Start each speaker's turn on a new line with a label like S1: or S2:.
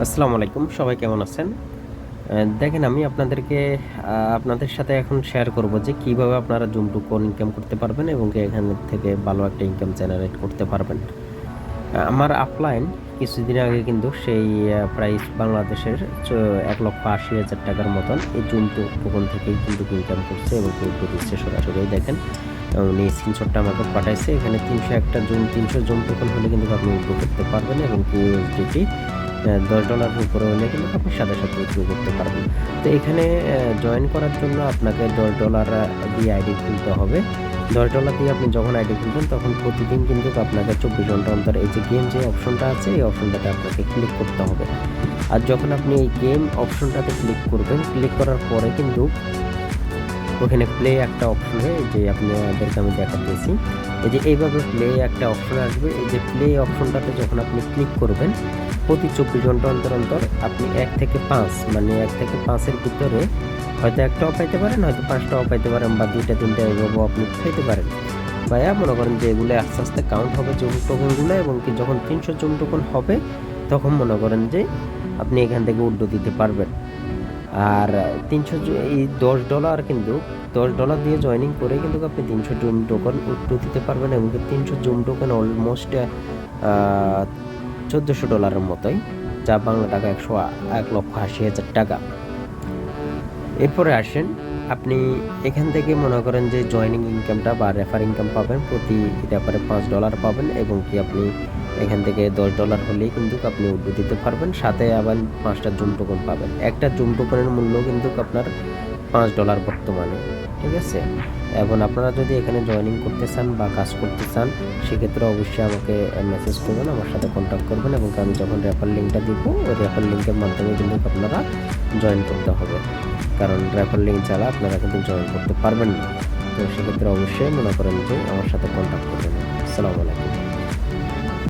S1: আসসালামু আলাইকুম, সবাই কেমন আছেন? দেখেন, আমি আপনাদেরকে আপনাদের সাথে এখন শেয়ার করব যে কীভাবে আপনারা জুমটু কোন ইনকাম করতে পারবেন এবং এখান থেকে ভালো একটা ইনকাম জেনারেট করতে পারবেন। আমার আপলাইন কিছুদিন আগে কিন্তু সেই প্রাইস বাংলাদেশের এক লক্ষ আশি হাজার টাকার মতন এই জুমটু টোকন থেকেই কিন্তু ইনকাম করছে এবং কিন্তু দিচ্ছে সরাসরি, দেখেন। উনি স্ক্রিনশটটা আমাকে পাঠাইছে, এখানে তিনশো একটা জুম তিনশো জুম টোকন হলে কিন্তু আপনি উইথড্র করতে পারবেন এবং ইউএসডিটি দশ ডলারের উপরে হলে কিন্তু আপনি সাথে সাথে উইথড্র করতে পারবেন। তো এখানে জয়েন করার জন্য আপনাকে দশ ডলার দিয়ে আইডি খুলতে হবে। দশ ডলার দিয়ে আপনি যখন আইডি খুলবেন, তখন প্রতিদিন কিন্তু আপনাকে চব্বিশ ঘণ্টা অন্তর এই যে গেম যে অপশনটা আছে, এই অপশনটাতে আপনাকে ক্লিক করতে হবে। আর যখন আপনি এই গেম অপশনটাতে ক্লিক করবেন ক্লিক করার পরে কিন্তু ওখানে প্লে একটা অপশনে যে আপনাদেরকে আমি দেখাতেছি। এই যে এইভাবে প্লে একটা অপশন আসবে, এই যে প্লে অপশনটাতে যখন আপনি ক্লিক করবেন, প্রতি চব্বিশ ঘণ্টা অন্তর অন্তর আপনি এক থেকে পাঁচ মানে এক থেকে পাঁচের ভিতরে হয়তো একটাও পাইতে পারেন, হয়তো পাঁচটাও পাইতে পারেন বা দুইটা, তিনটা এভাবেও আপনি পাইতে পারেন। ভাইয়া, মনে করেন যে এগুলো আস্তে আস্তে কাউন্ট হবে জুম টোকনগুলো এবং কি যখন তিনশো জুম টোকন হবে, তখন মনে করেন যে আপনি এখান থেকে উড্ডো দিতে পারবেন। আর তিনশো এই দশ ডলার কিন্তু, দশ ডলার দিয়ে জয়েনিং করে কিন্তু আপনি তিনশো জুম টোকন উড্ডো দিতে পারবেন এবং তিনশো জুম টোকন অলমোস্ট চোদ্দোশো ডলারের মতোই, যা বাংলা টাকা একশো এক লক্ষ আশি হাজার টাকা। এরপরে আসেন, আপনি এখান থেকে মনে করেন যে জয়েনিং ইনকামটা বা রেফার ইনকাম পাবেন, প্রতি রেফারে পাঁচ ডলার পাবেন এবং কি আপনি এখান থেকে দশ ডলার হলেই কিন্তু আপনি উড্ডো দিতে পারবেন। সাথে আবার পাঁচটা জুম টোকন পাবেন। একটা জুম টোকনের মূল্য কিন্তু আপনার পাঁচ ডলার বর্তমানে, ঠিক আছে? এখন আপনারা যদি এখানে জয়েনিং করতে চান বা কাজ করতে চান, সেক্ষেত্রে অবশ্যই আমাকে মেসেজ করবেন, আমার সাথে কন্ট্যাক্ট করবেন এবং আমি যখন রেফার লিঙ্কটা দিব, ওই রেফার লিঙ্কের মাধ্যমে কিন্তু আপনারা জয়েন করতে হবে। কারণ রেফার লিঙ্ক ছাড়া আপনারা কিন্তু জয়েন করতে পারবেন না। তো সেক্ষেত্রে অবশ্যই মনে করেন যে আমার সাথে কন্ট্যাক্ট করবেন। আসসালামু আলাইকুম।